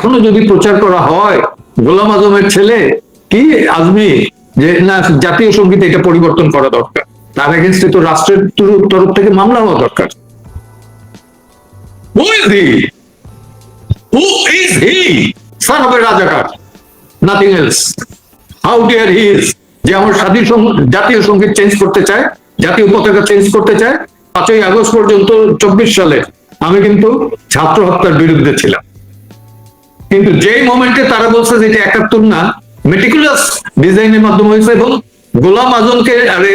এখনও যদি প্রচার করা হয়, গোলাম আজমের ছেলে, কি আজমি, যে না, জাতীয় সংগীত এটা পরিবর্তন করা দরকার। তার এগেনস্টে তো রাষ্ট্রের তরফ- থেকে মামলা হওয়া দরকার। Who is he? Is he? Son of a nothing else how dear he is যে আমার স্বাধীন জাতীয় সংগীত চেঞ্জ করতে চায়, জাতীয় পতাকা চেঞ্জ করতে চায়, পাঁচই আগস্ট পর্যন্ত, চব্বিশ সালে আমি কিন্তু ছাত্র হত্যার বিরুদ্ধে ছিলাম। কিন্তু যেই মোমেন্টে তারা বলছে যে এটা একাত্তর না মেটিকুলাস ডিজাইনের মাধ্যমে হয়েছে এবং গোলাম আজমকে, আরে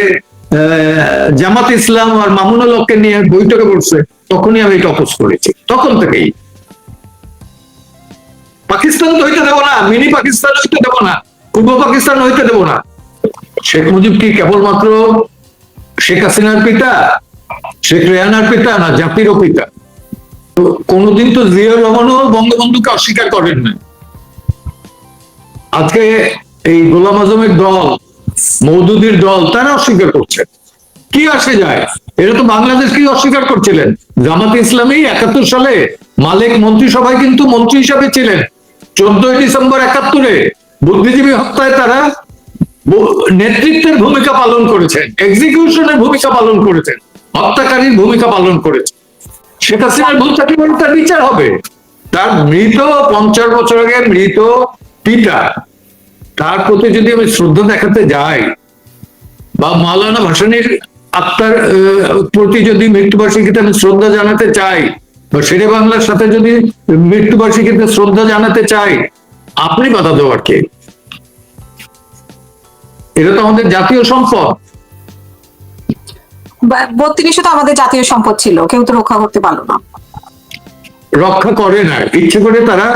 জামাত ইসলাম আর মামুনুল হককে নিয়ে বৈঠকে বসছে, তখনই আমি এটা অপোজ করেছি। তখন থেকেই। পাকিস্তান তো হইতে দেবো না, মিনি পাকিস্তান হইতে দেবো না, পূর্ব পাকিস্তান হইতে দেবো না। শেখ মুজিব কি কেবলমাত্র শেখ হাসিনার পিতা, শেখ রেহানার পিতা না জাতিরও পিতা? কোনোদিন তো জিয়াউর রহমানও বঙ্গবন্ধুকে অস্বীকার করেন না আজকে এই গোলাম আজমের দল মৌদুদির দল, তারা অস্বীকার করছে। কি আসে যায়? এটা তো বাংলাদেশ কি অস্বীকার করছিলেন। জামাত ইসলামী একাত্তর সালে মালিক মন্ত্রিসভায় কিন্তু মন্ত্রী হিসাবে ছিলেন। চোদ্দই ডিসেম্বর একাত্তরে বুদ্ধিজীবী হত্যায় তারা নেতৃত্বের ভূমিকা পালন করেছেন এক্সিকিউশনের ভূমিকা পালন করেছেন, হত্যাকারীর ভূমিকা পালন করেছেন। শেখ হাসিনার ভুল থাকলে তার বিচার হবে? তার মৃত, পঞ্চাশ বছর আগে মৃত পিতা, তার প্রতি যদি আমি শ্রদ্ধা দেখাতে যাই, বা মাওলানা ভাসানির আত্মার প্রতি যদি মৃত্যুবার্ষিকীতে আমি শ্রদ্ধা জানাতে চাই, বা শেরে বাংলার সাথে যদি মৃত্যুবার্ষিকীতে শ্রদ্ধা জানাতে চাই, আপনি বাধা দেওয়ার কে? এটা তো আমাদের জাতীয় সম্পদ। বত্রিশে তো আমাদের জাতীয় সম্পদ ছিল, কেউ তো রক্ষা করতে পারল না। রক্ষা করে না, ইচ্ছে করে তারা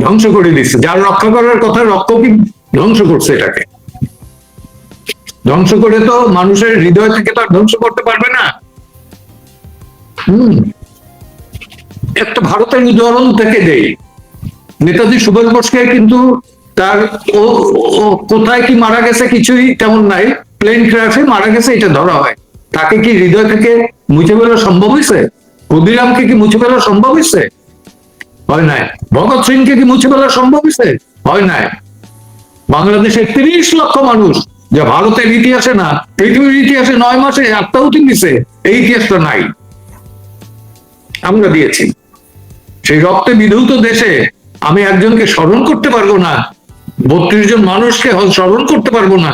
ধ্বংস করে দিচ্ছে। যার রক্ষা করার কথা রক্ষকই ধ্বংস করছে এটাকে। ধ্বংস করে তো মানুষের হৃদয় থেকে তো আর ধ্বংস করতে পারবে না। হম। একটা ভারতের উদাহরণ থেকে দেই। নেতাজি সুভাষ বোসকে কিন্তু তার ও কোথায় কি মারা গেছে কিছুই তেমন নাই। প্লেন ক্র্যাশে মারা গেছে, এটা ধরা হয়। তাকে কি হৃদয় থেকে মুছে ফেলা সম্ভব হয়েছে ক্ষুদিরামকে কি মুছে ফেলা সম্ভব হয়েছে হয় নাই। ভগৎ সিংকে কি মুছে ফেলা সম্ভব হয়েছে হয় নাই। বাংলাদেশের তিরিশ লক্ষ মানুষ, যে ভারতের ইতিহাসে না, পৃথিবীর ইতিহাসে নয় মাসে আত্মাহুতি দিছে এই ইতিহাসটা নাই। আমরা দিয়েছি। সেই রক্তে বিধৌত দেশে আমি একজনকে স্মরণ করতে পারব না, বত্রিশ জন মানুষকে স্মরণ করতে পারব না।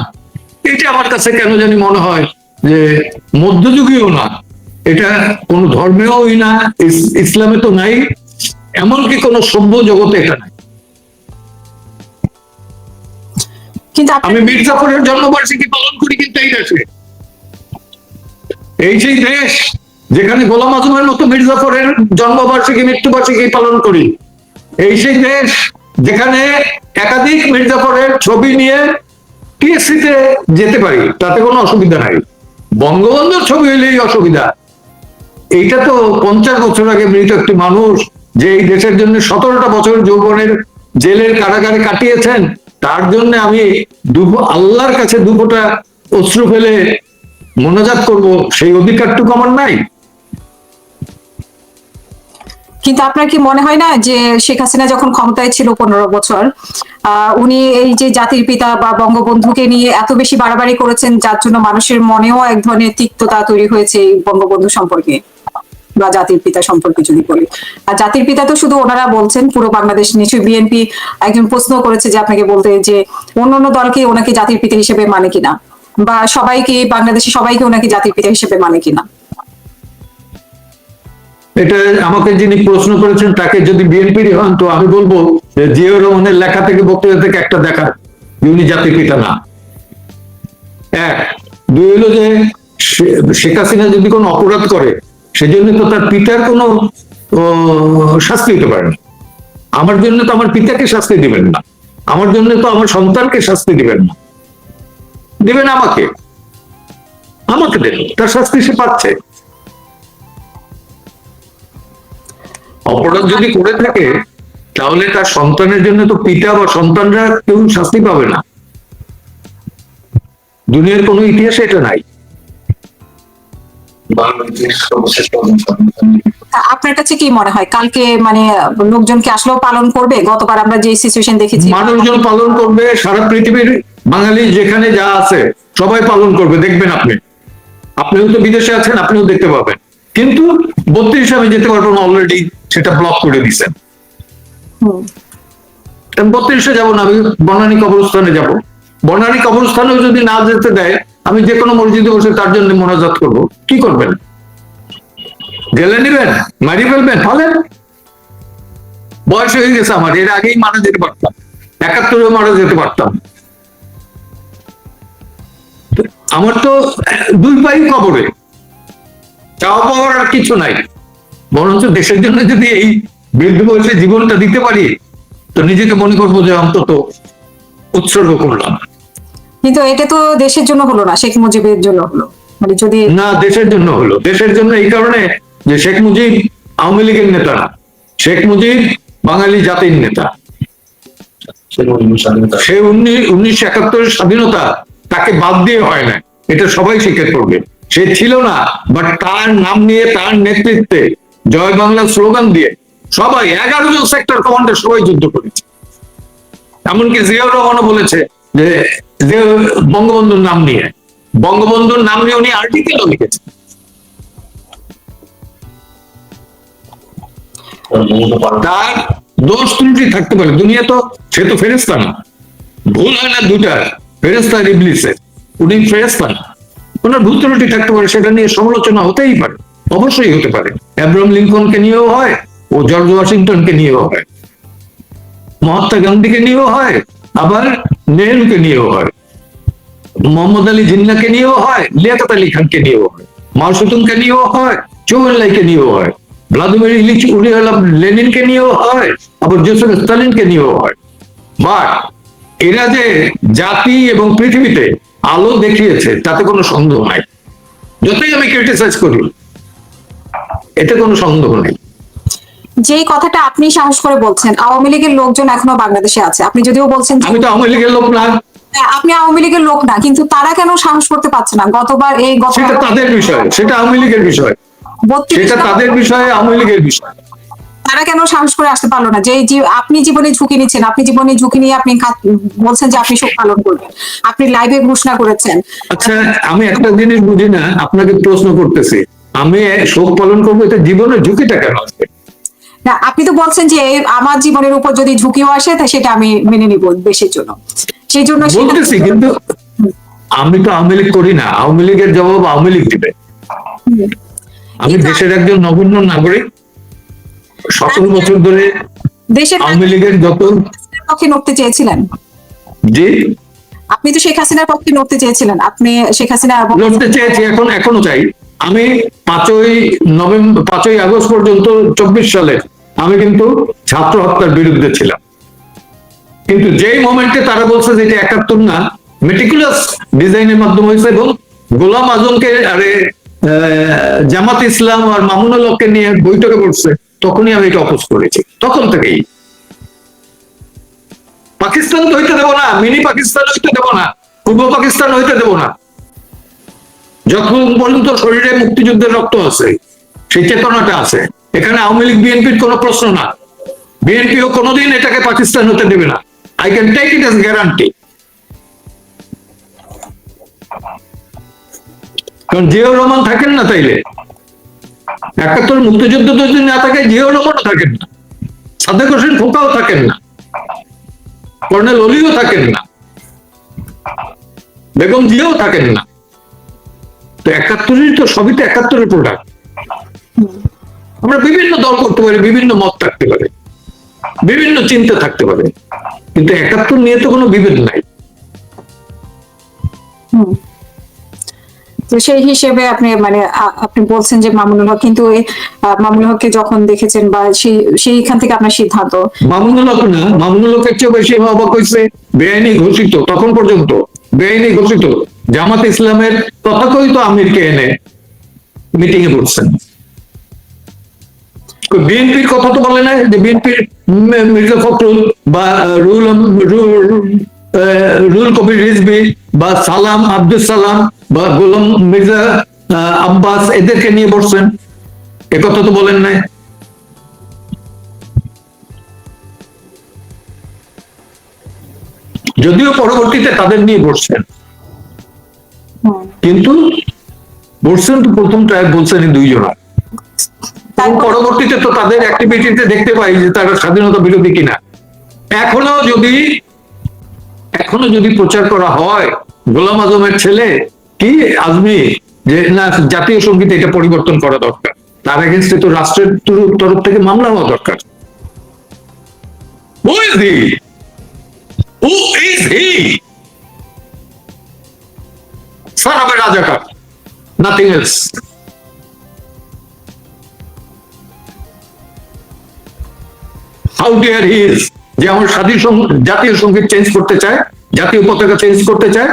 এটা আমার কাছে কেন জানি মনে হয় যে মধ্যযুগীয় না এটা কোনো ধর্মেওই না ইস- ইসলামে তো নাই এমনকি কোনো সভ্য জগতে এটা নাই। কিন্তু আমি মির্জাফরের জন্মবার্ষিকী পালন করি কিন্তু এই দেশে। এই সেই দেশ যেখানে গোলাম আজমের মতো মির্জাফরের জন্মবার্ষিকী মৃত্যুবার্ষিকী পালন করি। এই সেই দেশ যেখানে একাধিক মির্জাফরের ছবি নিয়ে টিএসসিতে যেতে পারি তাতে কোনো অসুবিধা নাই। বঙ্গবন্ধুর ছবি হইলেই অসুবিধা। এইটা তো পঞ্চাশ বছর আগে মৃত একটি মানুষ যে এই দেশের জন্য সতেরোটা বছর যৌবনের জেলের কারাগারে কাটিয়েছেন, তার জন্য আমি আল্লাহর কাছে দুপোটা অশ্রু ফেলে মনোজাত করব, সেই অধিকারটুকু আমার নাই। কিন্তু আপনার কি মনে হয় না যে শেখ হাসিনা যখন ক্ষমতায় ছিল পনেরো বছর উনি এই যে জাতির পিতা বা বঙ্গবন্ধুকে নিয়ে এত বেশি বাড়াবাড়ি করেছেন, যার জন্য মানুষের মনেও এক ধরনের তিক্ততা তৈরি হয়েছে এই বঙ্গবন্ধু সম্পর্কে বা জাতির পিতা সম্পর্কে যদি বলি। আর জাতির পিতা তো শুধু ওনারা বলছেন, পুরো বাংলাদেশ নিশ্চয়ই বিএনপি একজন প্রশ্ন করেছে যে আপনাকে বলতে যে অন্য অন্য দলকে ওনাকে জাতির পিতা হিসেবে মানে কিনা? বা সবাইকে, বাংলাদেশে সবাইকে ওনাকে জাতির পিতা হিসেবে মানে কিনা? এটা আমাকে যিনি প্রশ্ন করেছেন, তাকে যদি বিএনপির হন, তো আমি বলব জিয়াউর রহমানের লেখা থেকে বক্তৃতা থেকে একটা দেখা উনি জাতির পিতা না। এক। দুই হলো যে শেখ হাসিনা যদি কোনো অপরাধ করে, সেজন্য তো তার পিতার কোনো শাস্তি দিতে পারে না। আমার জন্য তো আমার পিতাকে শাস্তি দিবেন না। আমার জন্য তো আমার সন্তানকে শাস্তি দিবেন না। দিবেন আমাকে। আমাকে দেন। তার শাস্তি সে পাচ্ছে। অপরাধ যদি করে থাকে তাহলে তার সন্তানের জন্য তো পিতা বা সন্তানরা কেউ শাস্তি পাবে না। দুনিয়ার কোনো ইতিহাসে এটা নাই। আপনার কাছে কি মনে হয়? কালকে মানে লোকজন কি আসলেও পালন করবে? গতবার আমরা যে সিচুয়েশন দেখেছি। মানুষজন পালন করবে সারা পৃথিবীর বাঙালি যেখানে যা আছে সবাই পালন করবে দেখবেন আপনি। আপনিও তো বিদেশে আছেন আপনিও দেখতে পাবেন। কিন্তু বত্রিশে আমি যেতে পারব না অলরেডি সেটা ব্লক করে দিছেন। বত্রিশে যাব না আমি বনানী কবরস্থানে যাব। বনানী কবরস্থানেও যদি না যেতে দেয় আমি যে কোনো মসজিদে বসে তার জন্য মোনাজাত করব। কি করবেন? জেলে নিবেন? মারি ফেলবেন? ফলেন বয়স হয়ে গেছে আমার এর আগেই মারা যেতে পারতাম। একাত্তরে মারা যেতে পারতাম। আমার তো দুই পাই কবরে। চাওয়া পাওয়ার আর কিছু নাই। বরঞ্চ দেশের জন্য যদি এই বৃদ্ধ বয়সে জীবনটা দিতে পারি তো নিজেকে মনে করব যে অন্তত উৎসর্গ করলাম। কিন্তু এটা তো দেশের জন্য হলো না শেখ মুজিবের জন্য হলো। মানে যদি না দেশের জন্য হলো। দেশের জন্য এই কারণে যে শেখ মুজিব আওয়ামী লীগের নেতা না শেখ মুজিব বাঙালি জাতির নেতা। সেরকম স্বাধীনতা। সে উনিশশো একাত্তরের স্বাধীনতা তাকে বাদ দিয়ে হয় না। এটা সবাই স্বীকার করবে। সে ছিল না বাট তার নাম নিয়ে তার নেতৃত্বে জয় বাংলার স্লোগান দিয়ে সবাই এগারো জন সেক্টর কমান্ডার সবাই যুদ্ধ করেছে। এমনকি জিয়াউর রহমানও বলেছে যে বঙ্গবন্ধুর নাম নিয়ে। বঙ্গবন্ধুর নাম নিয়ে উনি আর্টিকেলও লিখেছেন। তার দোষ ত্রুটি থাকতে পারে। দুনিয়া তো, সে তো ফেরেস্তা না। ভুল হয় না দুটা ফেরেস্তা ইবলিসের। উনি ফেরেস্তা না। ওনার ভুল ত্রুটি থাকতে পারে, সেটা নিয়ে সমালোচনা হতেই পারে। অবশ্যই হতে পারে। অ্যাব্রাহাম লিঙ্কনকে নিয়েও হয় ও জর্জ ওয়াশিংটনকে নিয়েও হয়। মহাত্মা গান্ধীকে নিয়েও হয়, আবার নেহরুকে নিয়েও হয়। মোহাম্মদ আলী জিন্নাকে নিয়েও হয়, লিয়াকত আলী খানকে নিয়েও হয়। মাও সুতুমকে নিয়েও হয় চৌবেল্লাইকে নিয়েও হয়। ভ্লাদিমির ইলিচ উলিয়ালাম লেনিনকে নিয়েও হয়, আবার জোসেফ স্টালিনকে নিয়েও হয়। বাট এরা যে জাতি এবং পৃথিবীতে আলো দেখিয়েছে, তাতে কোনো সন্দেহ নাই। যতই আমি ক্রিটিসাইজ করি এতে কোনো সন্দেহ নেই। যেই কথাটা আপনি সাহস করে বলছেন আওয়ামী লীগের লোকজন এখনও বাংলাদেশে আছে। আপনি যদিও বলছেন আমি তো আওয়ামী লীগের লোক না। হ্যাঁ, আপনি আওয়ামী লীগের লোক না কিন্তু তারা কেন সাহস করতে পারছে না? গতবার এই গত সেটা তাদের বিষয় সেটা আওয়ামী লীগের বিষয়। সেটা তাদের বিষয়ে আওয়ামী লীগের বিষয়। তারা কেন সাহস করে আসতে পারল না? যে যে আপনি জীবনে ঝুঁকি নিচ্ছেন আপনি জীবনে ঝুঁকি নিয়ে আপনি বলছেন যে আপনি শোক পালন করবেন। আপনি লাইভে ঘোষণা করেছেন। আচ্ছা আমি একটা জিনিস বুঝি না আপনাকে প্রশ্ন করতেছি। আমি শোক পালন করব এটা জীবনের ঝুঁকিটা কেন আছে? না আপনি তো বলছেন যে আমার জীবনের উপর যদি ঝুঁকিও আসে তা সেটা আমি মেনে নিব দেশের জন্য। সেই জন্য বলতেছি কিন্তু আমি তো আওয়ামী লীগ করি না আওয়ামী লীগের জবাব আওয়ামী লীগ দিবে। আমি দেশের একজন নগণ্য নাগরিক সতেরো বছর ধরে দেশের আওয়ামী লীগের যত পক্ষে নড়তে চেয়েছিলেন? যে আপনি তো শেখ হাসিনার পক্ষে নড়তে চেয়েছিলেন আপনি শেখ হাসিনা লড়তে চেয়েছি এখন এখনও চাই। আমি পাঁচই নভেম্বর পাঁচই আগস্ট পর্যন্ত চব্বিশ সালে আমি কিন্তু ছাত্র হত্যার বিরুদ্ধে ছিলাম। কিন্তু যেই মোমেন্টে তারা বলছে যে এটা একাত্তর না মেটিকুলাস ডিজাইনের মাধ্যমে হয়েছে এবং গোলাম আজমকে আরে জামাত ইসলাম আর মামুনুল হককে নিয়ে বৈঠকে বসছে, তখনই আমি এটা অপোজ করেছি। তখন থেকেই। পাকিস্তান তো হইতে দেবো না, মিনি পাকিস্তান হইতে দেবো না, পূর্ব পাকিস্তান হইতে দেবো না। যখন পর্যন্ত শরীরে মুক্তিযুদ্ধের রক্ত আছে, সেই চেতনাটা আছে। এখানে আওয়ামী লীগ, বিএনপির কোনো প্রশ্ন না। বিএনপিও কোনোদিন এটাকে পাকিস্তান হতে দেবে না। I can take it as guarantee কারণ জিয়াউর রহমান থাকেন না তাইলে। একাত্তর মুক্তিযুদ্ধ যদি না থাকে, জিয়াউর রহমানও থাকেন না। সাদেক হোসেন খোকাও থাকেন না। কর্নেল অলিও থাকেন না। বেগম জিয়াও থাকেন না। তো একাত্তরের তো সবই তো একাত্তরের প্রোডাক্ট আমরা বিভিন্ন দল করতে পারি বিভিন্ন মত থাকতে পারে বিভিন্ন চিন্তা থাকতে পারে কিন্তু একাত্তর নিয়ে তো কোনো বিভেদ নাই। তো সেই হিসেবে আপনি মানে আপনি বলছেন যে মামুনুল হক কিন্তু মামুনুল হককে যখন দেখেছেন বা সেই সেইখান থেকে আপনার সিদ্ধান্ত? মামুনুল হক না মামুনুল হকের চেয়ে বেশি অবাক হয়েছে। বেআইনি ঘোষিত তখন পর্যন্ত। বেআইনি ঘোষিত। জামাত ইসলামের তথাকথিত আমিরকে এনে মিটিং এ বলছেন বিএনপির কথা তো বলে না যে বিএনপির মির্জা ফখরুল বা রুল রুল কবির রিজবি বা সালাম আব্দুল সালাম বা গোলাম মির্জা আব্বাস এদেরকে নিয়ে বসছেন। একথা তো বলেন নাই। যদিও পরবর্তীতে তাদের নিয়ে বসছেন। কিন্তু বসছেন তো প্রথম ট্রাই বলছেন দুইজনা পরবর্তীতে তো তাদের অ্যাক্টিভিটিতে দেখতে পাই যে তারা স্বাধীনতা বিরোধী কিনা। এখনও যদি এখনও যদি প্রচার করা হয় গোলাম আজমের ছেলে কি আজমি যে না জাতীয় সংগীত এটা পরিবর্তন করা দরকার। তার এগেনস্টে তো রাষ্ট্রের তরফ- তরফ থেকে মামলা হওয়া দরকার। Who is he? Who is he? Of a razakar nothing else how dear he is যে আমার স্বাধীন জাতীয় সংগীত চেঞ্জ করতে চায় জাতীয় পতাকা চেঞ্জ করতে চায়।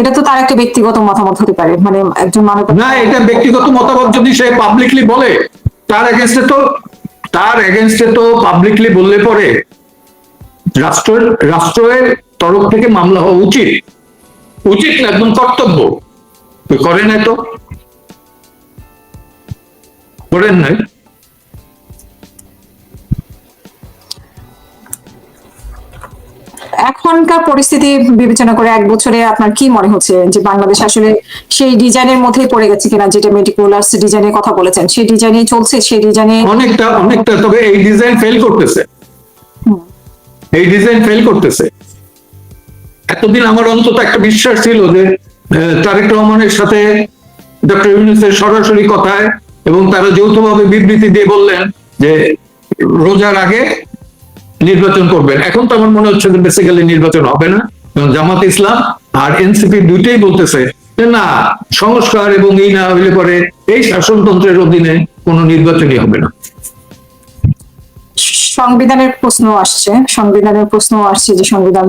এটা তো তার একটা ব্যক্তিগত মতামত হতে পারে। মানে একজন মানব না এটা ব্যক্তিগত মতামত যদি সে পাবলিকলি বলে তার এগেনস্টে তো তার এগেনস্টে তো পাবলিকলি বললে পরে রাষ্ট্রের রাষ্ট্রের তরফ থেকে মামলা হওয়া উচিত। উচিত না একদম কর্তব্য। করে নাই তো। করেন নাই। এখনকার পরিস্থিতি বিবেচনা করে এক বছরে আপনার কি মনে হচ্ছে যে বাংলাদেশ আসলে সেই ডিজাইনের মধ্যেই পড়ে গেছে কিনা যেটা মেটিকুলার্স ডিজাইনের কথা বলেছেন? সেই ডিজাইনেই চলছে সেই ডিজাইনে অনেকটা অনেকটা তবে এই ডিজাইন ফেল করতেছে। এই ডিজাইন ফেল করতেছে। এতদিন আমার অন্তত একটা বিশ্বাস ছিল যে তারেক রহমানের সাথে ডক্টর ইউনুসের সরাসরি কথায় এবং তারা যৌথভাবে বিবৃতি দিয়ে বললেন যে, রোজার আগে নির্বাচন করবেন। এখন তো আমার মনে হচ্ছে যে বেসিক্যালি নির্বাচন হবে না। কারণ জামাত ইসলাম আর এনসিপি দুইটাই বলতেছে যে, না, সংস্কার এবং এই না হইলে পরে এই শাসনতন্ত্রের অধীনে কোনো নির্বাচনই হবে না। সংবিধানের প্রশ্ন আসছে, সংবিধানের প্রশ্ন আসছে যে সংবিধান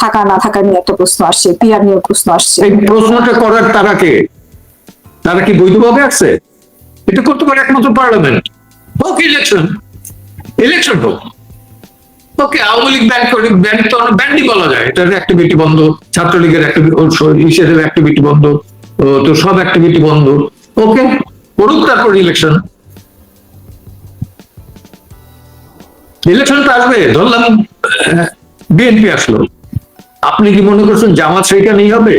থাকা না থাকা নিয়ে একটা প্রশ্ন আসছে, পিআর নিয়ে প্রশ্ন আসছে। এই প্রশ্নটা করার তারা কে? তারা কি বৈধভাবে আসছে এটা করতে পারে একমাত্র পার্লামেন্ট। হোক ইলেকশন ইলেকশন হোক। ওকে, আওয়ামী লীগ ব্যান করে, ব্যান তো ব্যান্ডই বলা যায়। এটার অ্যাক্টিভিটি বন্ধ, ছাত্রলীগের ইসের অ্যাক্টিভিটি বন্ধ তো সব অ্যাক্টিভিটি বন্ধ। ওকে, করুক তারপর ইলেকশন ইলেকশনটা আসবে ধরলাম বিএনপি আসলো। আপনি কি মনে করছেন জামাত সেইখানেই হবে?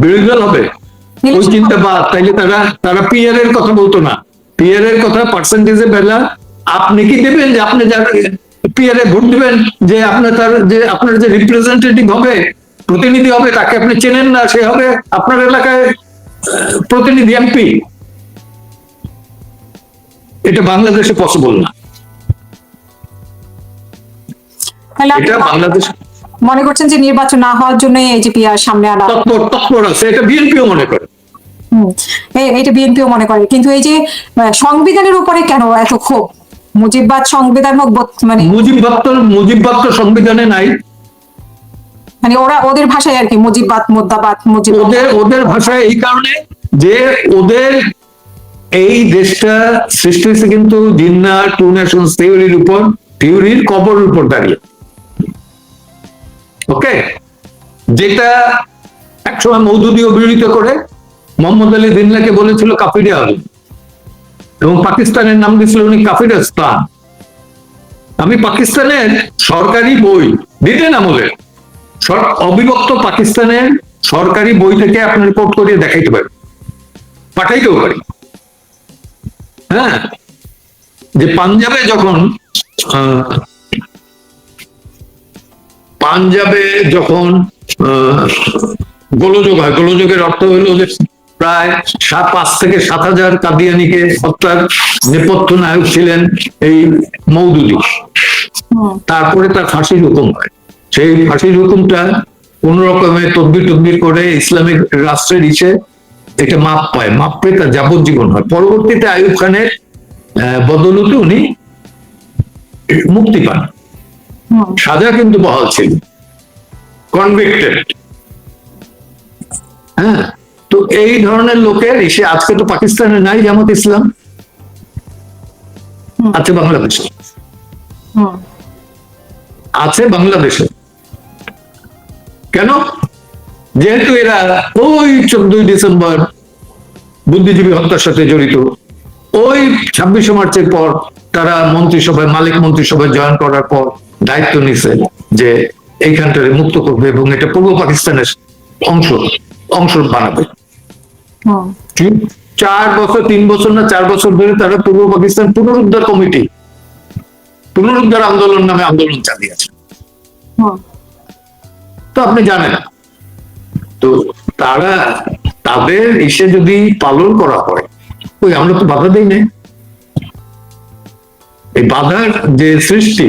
বিরোধী দল হবে? ওই চিন্তা বাদ তাইলে তারা তারা পিয়ার এর কথা বলতো না। পিয়ার এর কথা পার্সেন্টেজে বেলা আপনি কি দেবেন যে আপনি যার পিয়ার এ ভোট দিবেন যে আপনার তার যে আপনার যে রিপ্রেজেন্টেটিভ হবে প্রতিনিধি হবে তাকে আপনি চেনেন না সে হবে আপনার এলাকায় প্রতিনিধি এমপি এটা বাংলাদেশে পসিবল না। এটা বাংলাদেশ মনে করছেন যে নির্বাচন না হওয়ার জন্য এই যে পিআর সামনে আনা তৎপর তৎপর আছে এটা বিএনপিও মনে করে। এটা বিএনপিও মনে করে। কিন্তু এই যে সংবিধানের উপরে কেন এত ক্ষোভ? মুজিববাদ সংবিধান হোক মানে মুজিববাদ তো মুজিববাদ তো সংবিধানে নাই। মানে ওরা ওদের ভাষায় আর কি মুজিববাদ মুদ্দাবাদ মুজিব ওদের ওদের ভাষায় এই কারণে যে ওদের এই দেশটা সৃষ্টি হয়েছে কিন্তু জিন্না, টু নেশনস থিওরির উপর থিওরির কবরের উপর দাঁড়িয়ে। ওকে যেটা একসময় মৌদুদি অভিহিত করে, মোহাম্মদ আলী জিন্নাকে বলেছিল কাফিরে আলী এবং পাকিস্তানের নাম দিয়েছিল উনি কাফিরাস্তান আমি পাকিস্তানের সরকারি বই, দিতেন আমলের অবিভক্ত পাকিস্তানের সরকারি বই থেকে আপনার রিপোর্ট করিয়ে দেখাইতে পারি। পাঠাইতেও পারি। হ্যাঁ? যে পাঞ্জাবে যখন পাঞ্জাবে যখন গোলযোগ হয় গোলযোগের অর্থ হলো যে প্রায় সাত পাঁচ থেকে সাত হাজার কাদিয়ানিকে হত্যার নেপথ্য নায়ক ছিলেন এই মৌদুদি। তারপরে তার ফাঁসির হুকুম হয়। সেই ফাঁসির হুকুমটা কোন রকমের তদবির টদবির করে ইসলামিক রাষ্ট্রের ইসে এটা মাপ পায় মাপ পেয়ে তার যাবজ্জীবন হয়। পরবর্তীতে আয়ুব খানের বদৌলতে উনি মুক্তি পান। সাজা কিন্তু বহাল ছিল। কনভিক্টেড হ্যাঁ তো এই ধরনের লোকের এসে আজকে তো পাকিস্তানে নাই জামাত ইসলাম। আছে বাংলাদেশে। আছে বাংলাদেশে। কেন? যেহেতু এরা ওই চোদ্দই ডিসেম্বর বুদ্ধিজীবী হত্যার সাথে জড়িত ওই ছাব্বিশে মার্চের পর তারা মন্ত্রিসভায় মালিক মন্ত্রিসভায় জয়েন করার পর দায়িত্ব নিছে যে এইখানটারে মুক্ত করবে এবং এটা পূর্ব পাকিস্তানের অংশ অংশ বানাবে। চার বছর তিন বছর না চার বছর ধরে তারা পূর্ব পাকিস্তান পুনরুদ্ধার কমিটি পুনরুদ্ধার আন্দোলন নামে আন্দোলন চালিয়েছে হুম। তো আপনি জানেন তো তারা তাদের ইসে যদি পালন করা হয় ওই আমরা তো বাধা দিই না এই বাধার যে সৃষ্টি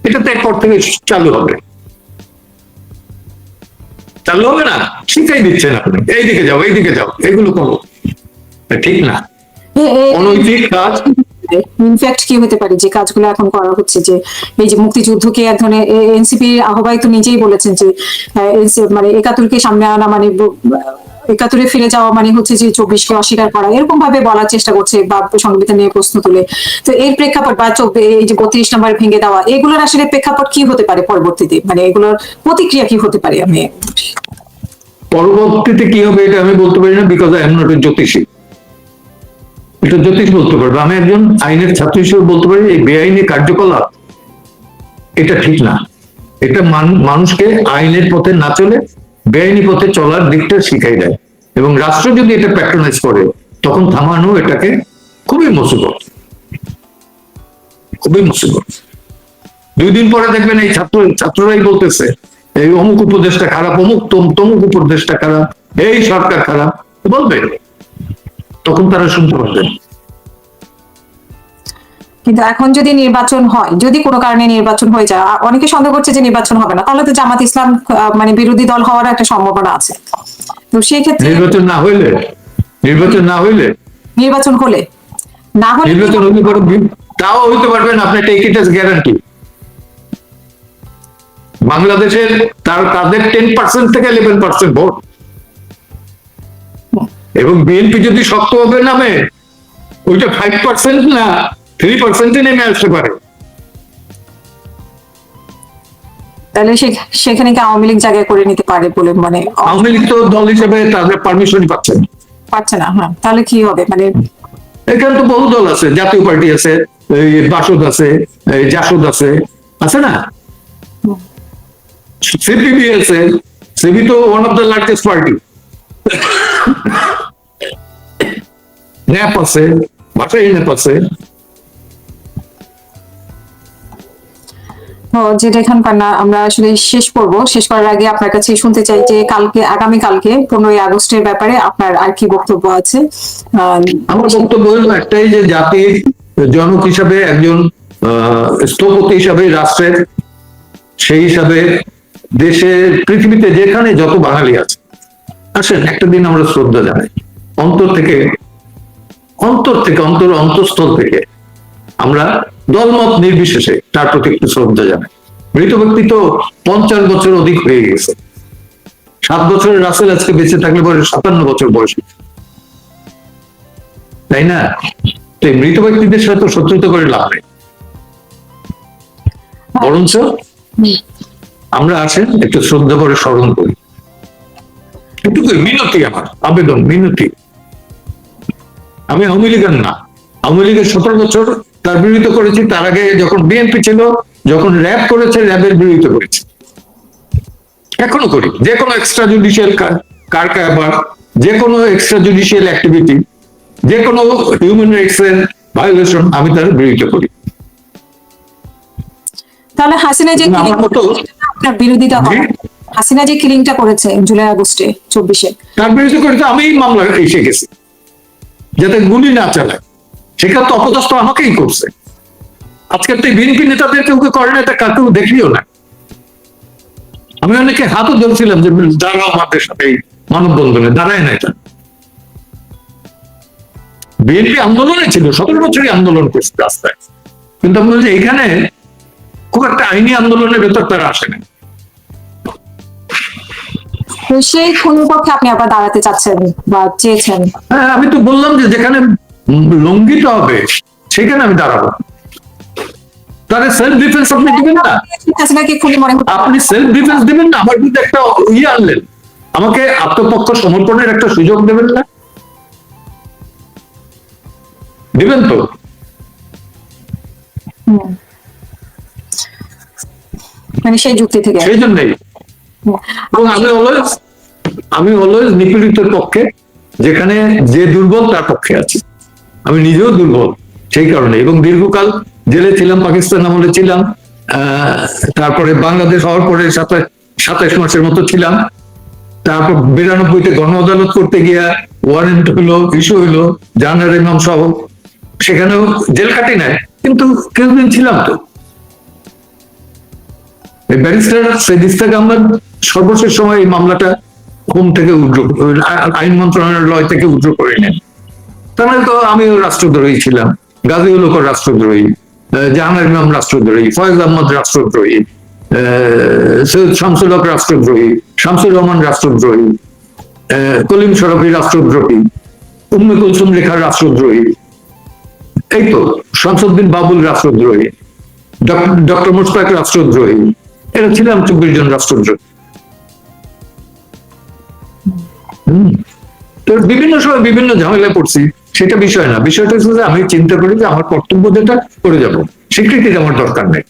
এটা তো এরপর থেকে চালু হবে। চালু হবে না শিখাই দিচ্ছেন আপনি এইদিকে যাও এইদিকে যাও এগুলো করো ঠিক না। অনৈতিক কাজ ইনফ্যাক্ট কি হতে পারে? যে কাজগুলো এখন করা হচ্ছে, যে এই যে মুক্তিযুদ্ধকে এক ধরনের এনসিপি আহ্বায়ক নিজেই বলেছেন যে মানে একাত্তরকে সামনে আনা মানে একাত্তরে ফিরে যাওয়া মানে হচ্ছে যে চব্বিশকে অস্বীকার করা। এরকম ভাবে বলার চেষ্টা করছে বা সংবিধান নিয়ে প্রশ্ন তুলে। তো এর প্রেক্ষাপট বা এই যে বত্রিশ নাম্বার ভেঙে দেওয়া, এগুলোর আসলে প্রেক্ষাপট কি হতে পারে পরবর্তীতে? মানে এগুলোর প্রতিক্রিয়া কি হতে পারে? আমি পরবর্তীতে কি হবে এটা আমি বলতে পারি না because I am not a জ্যোতিষী। এটা জ্যোতিষ বলতে পারবে। আমি একজন আইনের ছাত্র হিসেবে বলতে পারি, এই বেআইনি কার্যকলাপ এটা ঠিক না। এটা মানুষকে আইনের পথে না চলে, বেআইনি পথে চলার দিকটা শিখাই দেয়। এবং রাষ্ট্র যদি এটা প্যাট্রোনাইজ করে, তখন থামানো এটাকে খুবই মুসিবত। খুবই মুসিবত। দুই দিন পরে দেখবেন এই ছাত্র, ছাত্ররাই বলতেছে, এই অমুক উপদেশটা খারাপ, অমুক তম- তমুক উপদেশটা খারাপ, এই সরকার খারাপ, বলবে। তখন তারা শুনতে পারবেন কিন্তু এখন যদি নির্বাচন হয় যদি কোনো কারণে নির্বাচন হয়ে যায় অনেকে সন্দেহ করছে যে নির্বাচন হবে না তাহলে তো জামাত ইসলাম মানে বিরোধী দল হওয়ার একটা সম্ভাবনা আছে। তো সেই ক্ষেত্রে নির্বাচন না হইলে নির্বাচন না হইলে। নির্বাচন হলে না হলে নির্বাচন হইলে পরে তাও হইতে পারবেন আপনি টেক ইট গ্যারান্টি বাংলাদেশের তার তাদের টেন পার্সেন্ট থেকে ইলেভেন পার্সেন্ট ভোট। এবং বিএনপি যদি শক্তভাবে নামে ওইটা ফাইভ পার্সেন্ট না থ্রি পার্সেন্টে নেমে আসতে পারে। তাহলে সেখানে কি আওয়ামী লীগ জায়গায় করে নিতে পারে বলে মানে আওয়ামী লীগ তো দল হিসেবে তাদের পারমিশন পাচ্ছেন পারছে না হ্যাঁ। তাহলে কি হবে? মানে এখানে তো বহু দল আছে জাতীয় পার্টি আছে বাসদ আছে জাসদ আছে আছে না? সিপিবি আছে সিপি তো one of the largest party NAP আছে ভাষাই ন্যাপ আছে ও, যেটা এখানকার না আমরা আসলে শেষ করব। শেষ করার আগে আপনার কাছে শুনতে চাই যে কালকে আগামী কালকে পনেরোই আগস্টের ব্যাপারে আপনার আর কি বক্তব্য আছে? আমার বক্তব্য হলো একটাই যে জাতির জনক হিসাবে একজন স্থপতি হিসাবে রাষ্ট্রের সেই হিসাবে দেশের পৃথিবীতে যেখানে যত বাঙালি আছে। আসেন একটা দিন আমরা শ্রদ্ধা জানাই। অন্তর থেকে অন্তর থেকে, অন্তর, অন্তঃস্থল থেকে আমরা দলমত নির্বিশেষে তার প্রতি একটু শ্রদ্ধা জানাই। মৃত ব্যক্তি তো পঞ্চাশ বছর অধিক হয়ে গেছে। সাত বছরের রাসেল আজকে বেঁচে থাকলে পরে সাতান্ন বছর বয়স। তাই না? তো এই মৃত ব্যক্তিদের সাথে শত্রুতা করে লাভ নেই। বরঞ্চ আমরা আসেন, একটু শ্রদ্ধা করে স্মরণ করি। এটুকুই, মিনতি আমার, আবেদন, মিনতি। আমি আওয়ামী লীগের না। আওয়ামী লীগের সতেরো বছর তার বিরোধিতা করেছি। তার আগে যখন বিএনপি ছিল যখন র্যাব করেছে র্যাবের বিরোধিতা করেছি। এখনও করি। যে কোনো এক্সট্রা জুডিশিয়াল কার কারবার যে কোনো এক্সট্রা জুডিশিয়াল অ্যাক্টিভিটি যে কোনো হিউম্যান রাইটস এর ভায়োলেশন আমি তার বিরোধিতা করি। তাহলে হাসিনা যে করেছে, আপনার বিরোধিতা? হাসিনা যে কিলিংটা করেছে জুলাই আগস্টে চব্বিশে? তার বিরুদ্ধে করে তো আমি মামলা এসে গেছি। যাতে গুলি না চালায়। সেটা তো অপদস্থ আমাকেই করছে। আজকের তো বিএনপি নেতাদের কেউ করে না, এটা কাকেও দেখিও না। আমি অনেকে হাতও ধরছিলাম যে, দাঁড়াও আমাদের সাথে মানববন্ধনে, দাঁড়ায় না এটা। বিএনপি আন্দোলনে ছিল, সতেরো বছরই আন্দোলন করছে রাস্তায়। কিন্তু আমি বলছি, এখানে খুব একটা আইনি আন্দোলনের ভেতর তারা আসে না সেই কোন পক্ষে আপনি আবার দাঁড়াতে চাচ্ছেন বা চেয়েছেন? হ্যাঁ আমি তো বললাম যে যেখানে লঙ্ঘিত হবে সেখানে আমি দাঁড়াবো। তাহলে সেলফ ডিফেন্স আপনি দিবেন না? আপনি সেলফ ডিফেন্স দিবেন না? আমার কিন্তু একটা ইয়ে আনলেন। আমাকে আত্মপক্ষ সমর্পণের একটা সুযোগ দেবেন না? দিবেন তো? মানে সেই যুক্তি থেকে সেই জন্যই। এবং আমি অলওয়েজ আমি অলওয়েজ নিপীড়িতের পক্ষে, যেখানে যে দুর্বল তার পক্ষে আছে। আমি নিজেও দুর্বল, সেই কারণে। এবং দীর্ঘকাল জেলে ছিলাম, পাকিস্তান আমলে ছিলাম তারপরে বাংলাদেশ হওয়ার পরে সাথে সাতাশ মাসের মতো ছিলাম। তারপর বিরানব্বইতে গণ আদালত করতে গিয়া ওয়ারেন্ট হলো ইস্যু হলো জানার ইমাম সহ। সেখানেও জেল কাটি নাই। কিন্তু কিছুদিন ছিলাম তো। ব্যারিস্টার সেদিস থেকে আমরা সর্বশেষ সময় এই মামলাটা হোম থেকে উদ্র আইন মন্ত্রণালয় থেকে উদ্র করে নেন। তাহলে তো আমিও রাষ্ট্রদ্রোহী ছিলাম, গাজীউল হক রাষ্ট্রদ্রোহী জাহাঙ্গীর ইমাম রাষ্ট্রদ্রোহী, ফয়েজ আহমদ রাষ্ট্রদ্রোহী সৈয়দ শামসুল হক রাষ্ট্রদ্রোহী, শামসুর রহমান রাষ্ট্রদ্রোহী কলিম শরফি রাষ্ট্রদ্রোহী, উম্মে কুলসুম রেখার রাষ্ট্রদ্রোহী, এই তো শামসুদ্দিন বাবুল রাষ্ট্রদ্রোহী ডক্টর মুশতাক রাষ্ট্রদ্রোহী এরা ছিলাম চব্বিশ জন রাষ্ট্রদ্রোহ। তো বিভিন্ন সময় বিভিন্ন ঝামেলায় পড়ছি, সেটা বিষয় না। বিষয়টা হচ্ছে যে আমি চিন্তা করি যে আমার কর্তব্য যেটা, করে যাব। স্বীকৃতি আমার দরকার নেই।